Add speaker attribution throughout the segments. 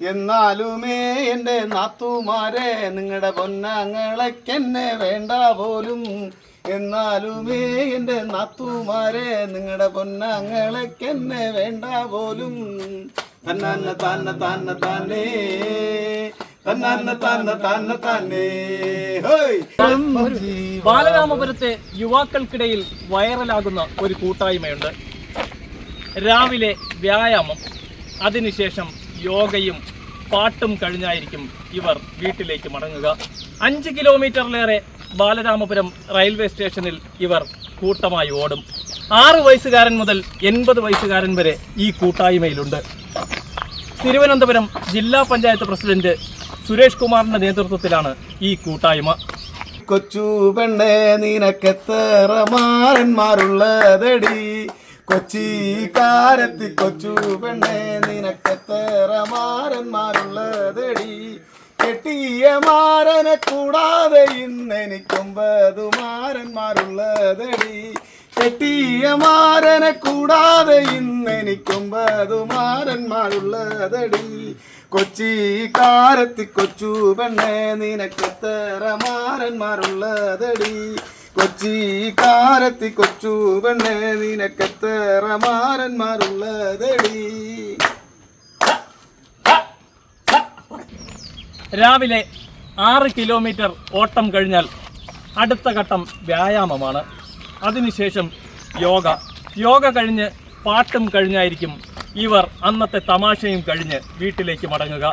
Speaker 1: എന്നാലുമേ എന്റെ നാത്തുമാരെ നിങ്ങളുടെ പൊന്നാങ്ങളെക്കെന്നെ വേണ്ട പോലും. എന്നാലുമേ എന്റെ നാത്തുമാരെ നിങ്ങളുടെ പൊന്നാങ്ങളെക്കെന്നെ വേണ്ട പോലും. തന്നെ തന്നെ തന്നെ തന്നെ തന്ന തന്ന
Speaker 2: ബാലരാമപുരത്തെ യുവാക്കൾക്കിടയിൽ വൈറലാകുന്ന ഒരു കൂട്ടായ്മയുണ്ട്. രാവിലെ വ്യായാമം അതിനുശേഷം യോഗയും പാട്ടും കഴിഞ്ഞായിരിക്കും ഇവർ വീട്ടിലേക്ക് മടങ്ങുക. അഞ്ച് കിലോമീറ്ററിലേറെ ബാലരാമപുരം റെയിൽവേ സ്റ്റേഷനിൽ ഇവർ കൂട്ടമായി ഓടും. ആറ് വയസ്സുകാരൻ മുതൽ എൺപത് വയസ്സുകാരൻ വരെ ഈ കൂട്ടായ്മയിലുണ്ട്. തിരുവനന്തപുരം ജില്ലാ പഞ്ചായത്ത് പ്രസിഡന്റ് സുരേഷ് കുമാറിന്റെ നേതൃത്വത്തിലാണ് ഈ കൂട്ടായ്മ.
Speaker 1: കൊച്ചു പെണ്ണേ നിനക്കെത്ര മാരന്മാരുള്ളതടി? കൊച്ചി കാരത്തി കൊച്ചു പെണ്ണെ നിനക്കെത്തേറ കെട്ടിയ മാരനെ കൂടാതെ ഇന്നെനിക്കൊമ്പത് മാരന്മാരുള്ളതടി. കെട്ടിയ മാരനെ കൂടാതെ ഇന്നെനിക്കൊമ്പത് മാരന്മാരുള്ളതടി. കൊച്ചി കാരത്തി കൊച്ചു പെണ്ണെ നിനക്കെത്തേറ കൊച്ചി കാരത്തി കൊച്ചു പെണ്ണെ നിനക്കെത്ര മാരന്മാരുള്ളതടി?
Speaker 2: രാവിലെ ആറ് കിലോമീറ്റർ ഓട്ടം കഴിഞ്ഞാൽ അടുത്ത ഘട്ടം വ്യായാമമാണ്. അതിനുശേഷം യോഗ. യോഗ കഴിഞ്ഞ് പാട്ടും കഴിഞ്ഞായിരിക്കും ഇവർ അന്നത്തെ തമാശയും കഴിഞ്ഞ് വീട്ടിലേക്ക് മടങ്ങുക.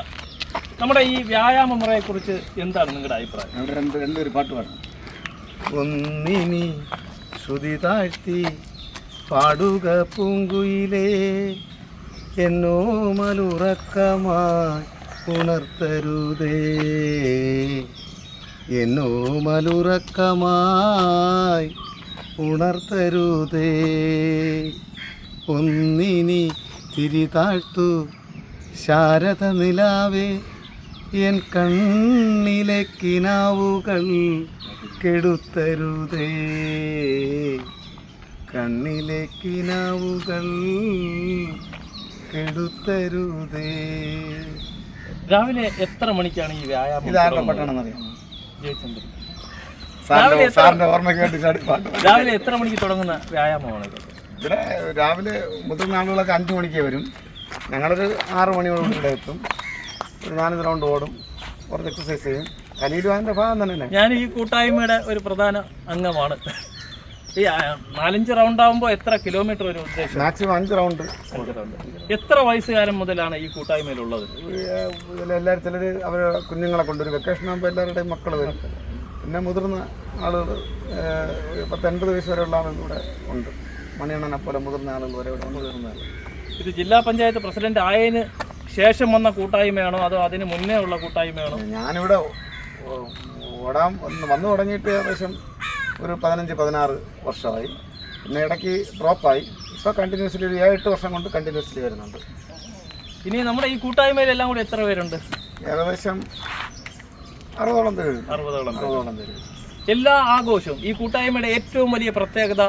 Speaker 2: നമ്മുടെ ഈ വ്യായാമ മുറയെക്കുറിച്ച് എന്താണ് നിങ്ങളുടെ അഭിപ്രായം?
Speaker 1: രണ്ടൊരു പാട്ട് പാടണം. ഒന്നിനി ശ്രുതി താഴ്ത്തി പാടുക പൂങ്കുയിലേ. എന്നോ മലുറക്കമായി ഉണർത്തരുതേ. എന്നോ മലുറക്കമായി ഉണർത്തരുതേ. ഒന്നിനി തിരി താഴ്ത്തു ശാരദ നിലാവേ എൻ കണ്ണിലെ കിനാവുകൾ കെടുത്തരുതേ. കണ്ണിലെ കിനാവുകൾ കെടുത്തരുതേ.
Speaker 2: രാവിലെ എത്ര മണിക്കാണ് ഈ വ്യായാമം
Speaker 1: ഇതാരുടെ
Speaker 2: ആരുടെ
Speaker 1: പട്ടണം അറിയാം
Speaker 2: ജയചന്ദ്രൻ.
Speaker 1: സാറിന്റെ സാറിന്റെ ഓർമ്മയ്ക്ക് വേണ്ടി ചാടി പാട്ട്.
Speaker 2: രാവിലെ എത്ര മണിക്ക് തുടങ്ങുന്ന വ്യായാമമാണ് ഇത്?
Speaker 1: ഇവിടെ രാവിലെ മുതിർന്ന ആളുകളൊക്കെ അഞ്ചു മണിക്ക് വരും. ഞങ്ങളൊരു ആറു മണിയോടുകൂടി ഇവിടെ എത്തും. ഒരു നാലഞ്ച് റൗണ്ട് ഓടും. കുറച്ച് എക്സസൈസ് ചെയ്യും. അതിന്റെ ഭാഗം തന്നെ
Speaker 2: ഞാൻ ഈ കൂട്ടായ്മയുടെ ഒരു പ്രധാന അംഗമാണ്. ഈ നാലഞ്ച് റൗണ്ട് ആകുമ്പോൾ എത്ര കിലോമീറ്റർ ഒരു ഉദ്ദേശം?
Speaker 1: മാക്സിമം അഞ്ച് റൗണ്ട്
Speaker 2: എത്ര വയസ്സുകാരൻ മുതലാണ് ഈ കൂട്ടായ്മയിലുള്ളത്?
Speaker 1: എല്ലാവരും ചിലർ അവർ കുഞ്ഞുങ്ങളെ കൊണ്ടൊരു വെക്കേഷൻ ആകുമ്പോൾ എല്ലാവരുടെയും മക്കൾ വരും. പിന്നെ മുതിർന്ന ആളുകൾ പത്തൊൻപത് വയസ്സ് വരെയുള്ള ആളുകൾ ഇവിടെ ഉണ്ട്. മണിയണ്ണനെ പോലെ മുതിർന്ന ആളുകൾ വരെ ഇവിടെ മുതിർന്ന ആളുകൾ
Speaker 2: ഇത് ജില്ലാ പഞ്ചായത്ത് പ്രസിഡന്റ് ആയതിന് ശേഷം വന്ന കൂട്ടായ്മയാണോ? അതോ അതിന് മുന്നേ ഉള്ള കൂട്ടായ്മയാണോ?
Speaker 1: ഞാനിവിടെ ഓടാൻ വന്ന് വന്നു തുടങ്ങിയിട്ട് ഏകദേശം ഒരു പതിനഞ്ച് പതിനാറ് വർഷമായി. പിന്നെ ഇടയ്ക്ക് ഡ്രോപ്പായി. ഇപ്പോൾ കണ്ടിന്യൂസ്ലി ഒരു ഏഴെട്ട് വർഷം കൊണ്ട് കണ്ടിന്യൂസ്ലി വരുന്നുണ്ട്.
Speaker 2: ഇനി നമ്മുടെ ഈ കൂട്ടായ്മയിലെല്ലാം കൂടി എത്ര പേരുണ്ട്?
Speaker 1: ഏകദേശം അറുപതോളം പേര്.
Speaker 2: അറുപതോളം.
Speaker 1: അറുപതോളം പേര്.
Speaker 2: എല്ലാ ആഘോഷവും ഈ കൂട്ടായ്മയുടെ ഏറ്റവും വലിയ പ്രത്യേകത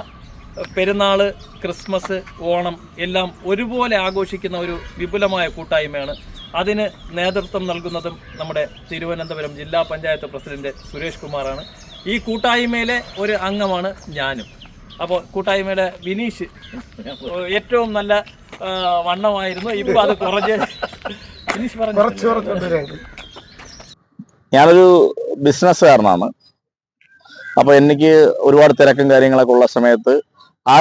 Speaker 2: എഹ്, പെരുന്നാൾ ക്രിസ്മസ് ഓണം എല്ലാം ഒരുപോലെ ആഘോഷിക്കുന്ന ഒരു വിപുലമായ കൂട്ടായ്മയാണ്. അതിന് നേതൃത്വം നൽകുന്നതും നമ്മുടെ തിരുവനന്തപുരം ജില്ലാ പഞ്ചായത്ത് പ്രസിഡന്റ് സുരേഷ് കുമാറാണ്. ഈ കൂട്ടായ്മയിലെ ഒരു അംഗമാണ് ഞാനും. അപ്പോൾ കൂട്ടായ്മയുടെ വിനീഷ് ഏറ്റവും നല്ല വണ്ണമായിരുന്നു. ഇപ്പൊ അത് കുറച്ച് വിനീഷ് പറഞ്ഞു?
Speaker 3: ഞാനൊരു ബിസിനസ്സുകാരനാണ്. അപ്പോൾ എനിക്ക് ഒരുപാട് തിരക്കും കാര്യങ്ങളൊക്കെ ഉള്ള സമയത്ത് ആ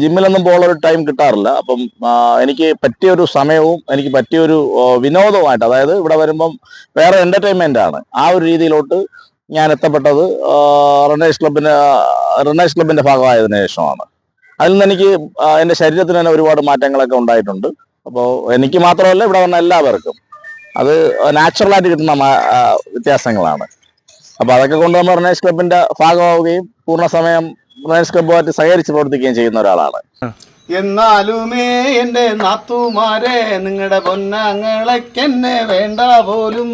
Speaker 3: ജിമ്മിലൊന്നും പോകാനുള്ള ടൈം കിട്ടാറില്ല. അപ്പം എനിക്ക് പറ്റിയ ഒരു സമയവും എനിക്ക് പറ്റിയൊരു ഒരു വിനോദവുമായിട്ട് അതായത് ഇവിടെ വരുമ്പം വേറെ എന്റർടൈൻമെന്റ് ആണ്. ആ ഒരു രീതിയിലോട്ട് ഞാൻ എത്തപ്പെട്ടത് റണ്ണേഴ്സ് ക്ലബിന്റെ റണ്ണേഴ്സ് ക്ലബിന്റെ ഭാഗമായതിനു ശേഷമാണ്. അതിൽ നിന്ന് എനിക്ക് എന്റെ ശരീരത്തിന് തന്നെ ഒരുപാട് മാറ്റങ്ങളൊക്കെ ഉണ്ടായിട്ടുണ്ട്. അപ്പോൾ എനിക്ക് മാത്രമല്ല ഇവിടെ വന്ന എല്ലാവർക്കും. അത് നാച്ചുറലായിട്ട് കിട്ടുന്ന വ്യത്യാസങ്ങളാണ്. അപ്പൊ അതൊക്കെ കൊണ്ട് നമ്മൾ റണ്ണേഴ്സ് ക്ലബിന്റെ ഭാഗമാവുകയും പൂർണസമയം റണ്ണേഴ്സ് ക്ലബുമായിട്ട് സഹകരിച്ച് പ്രവർത്തിക്കുകയും ചെയ്യുന്ന ഒരാളാണ്.
Speaker 1: എന്നാലുമേ എന്റെ നാത്തുമാരെ നിങ്ങളുടെ പൊന്നാങ്ങളെക്കെന്നെ വേണ്ട പോലും.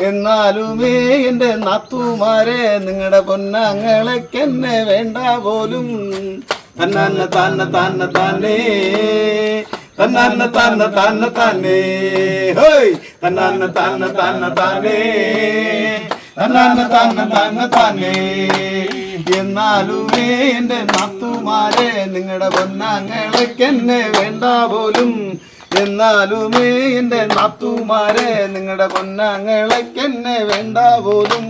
Speaker 1: എന്നാലുമേ എന്റെ നാത്തുമാരെ നിങ്ങളുടെ പൊന്നാങ്ങളെക്കെന്നെ വേണ്ട പോലും. തന്നാന്ന താന്ന താന്ന താനേ തന്നാന്ന താന്ന താന്ന താനേ ഹോയ് തന്നാന്ന താന്ന താന്ന താന്ന. താന്ന എന്നാലുമേ എന്റെ നാത്തുമാരെ നിങ്ങളുടെ പൊന്നാങ്ങളെക്കെന്നെ വേണ്ട പോലും എന്നാലുമേ എന്റെ നാത്തുമാരെ നിങ്ങളുടെ പൊന്നാങ്ങളെക്കെന്നെ വേണ്ട പോലും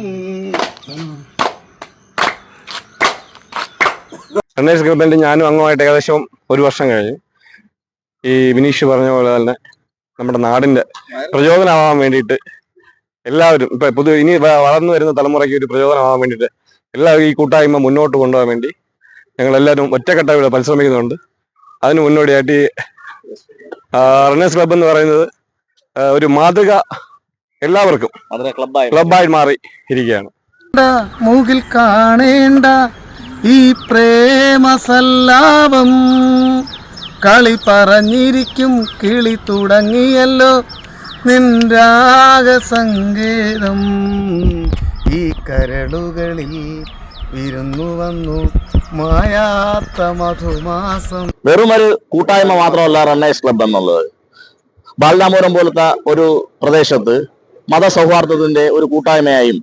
Speaker 4: രമേശ് ഗ്രൂപ്പിന്റെ ഞാനും അംഗമായിട്ട് ഏകദേശം ഒരു വർഷം കഴിഞ്ഞു ഈ വിനീഷ് പറഞ്ഞ പോലെ തന്നെ നമ്മുടെ നാടിന്റെ പ്രചോദനമാവാൻ വേണ്ടിയിട്ട് എല്ലാവരും ഇപ്പൊ പുതു ഇനി വളർന്നു വരുന്ന തലമുറയ്ക്ക് ഒരു പ്രചോദനമാകാൻ വേണ്ടിയിട്ട് എല്ലാവരും ഈ കൂട്ടായ്മ മുന്നോട്ട് കൊണ്ടുപോകാൻ വേണ്ടി ഞങ്ങൾ എല്ലാവരും ഒറ്റക്കെട്ടായി പരിശ്രമിക്കുന്നുണ്ട്. അതിന് മുന്നോടിയായിട്ട് ഈ റണ്ണേഴ്സ് ക്ലബ്ബ് എന്ന് പറയുന്നത് ഒരു മാതൃക എല്ലാവർക്കും
Speaker 3: ക്ലബായി
Speaker 4: ക്ലബ്ബായി മാറി ഇരിക്കുകയാണ്.
Speaker 1: മൂകിൽ കാണേണ്ട ഈ പ്രേമസല്ലാപം കളി പറഞ്ഞിരിക്കും കിളി തുടങ്ങിയല്ലോ. നിൻരാഗ സംഗീതം ഈ കരളുകളിൽ വിരുന്നു വന്നു മായാത്ത മധുമാസം.
Speaker 3: വെറുമൊരു കൂട്ടായ്മ മാത്രമല്ല റണ്ണേഴ്സ് ക്ലബ് എന്നുള്ളത്. ബാലരാമപുരം പോലത്തെ ഒരു പ്രദേശത്ത് മതസൗഹാർദ്ദത്തിന്റെ ഒരു കൂട്ടായ്മയായും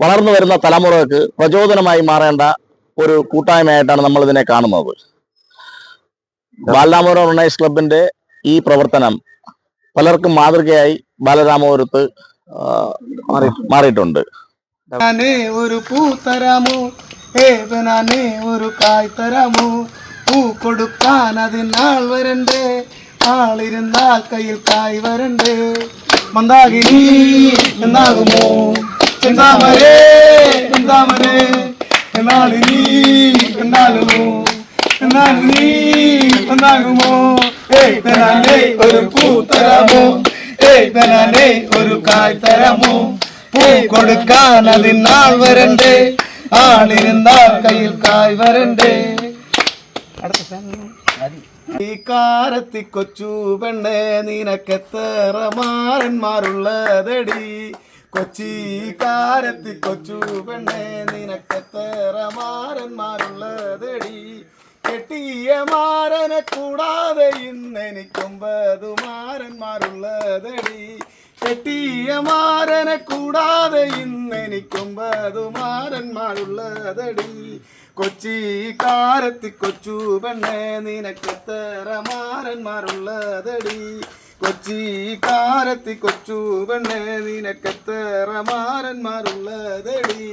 Speaker 3: വളർന്നു വരുന്ന തലമുറയ്ക്ക് പ്രചോദനമായി മാറേണ്ട ഒരു കൂട്ടായ്മയായിട്ടാണ് നമ്മൾ ഇതിനെ കാണുന്നത്. ബാലരാമപുരം റണ്ണേഴ്സ് ക്ലബിന്റെ ഈ പ്രവർത്തനം പലർക്കും മാതൃകയായി ബാലരാമപുരത്ത് ആ, മാറിയിട്ടുണ്ട്.
Speaker 1: നാനേ ഒരു പൂ തരാമോ? ഏവനാനേ ഒരു കായ് തരാമോ? പൂ കൊടുക്കാൻ അതിനാൾ വരണ്ടേ? ആളിരുന്നാൽ കയ്യിൽ കായ് വരണ്ടേ? മന്ദാകിനി എന്നാകുമോ? ചെന്താമരേ ചെന്താമരേ എന്നാളിനി എന്നാകുമോ? എന്നാളിനി എന്നാകുമോ? ഏയ് തരാനേ ഒരു പൂ തരാമോ ഏയ് തരാനേ ഒരു കായ് തരാമോ പൂ കൊടുക്കാൻ അതിനാൾ വരണ്ടേ? ആളിരുന്നാൽ കയ്യിൽ കായ് വരണ്ടേ? ഈ കാരത്തി കൊച്ചു പെണ്ണെ നിനക്കെത്ര മാറന്മാരുള്ളതടി കൊച്ചി കാരത്തി കൊച്ചു പെണ്ണെ നിനക്കെത്ര മാറന്മാരുള്ളതടി കെട്ടിയ മാരനെ കൂടാതെ ഇന്നെനിക്കൊമ്പതു മാരന്മാരുള്ളതടി. കെട്ടിയ മാരനെ കൂടാതെ ഇന്നെനിക്കൊമ്പതു മാരന്മാരുള്ളതടി. കൊച്ചി കാരത്തി കൊച്ചു പെണ്ണെ നിനക്കെത്ര മാരന്മാരുള്ളതടി. കൊച്ചി കാരത്തി കൊച്ചു പെണ്ണെ നിനക്കെത്ര മാരന്മാരുള്ളതടി.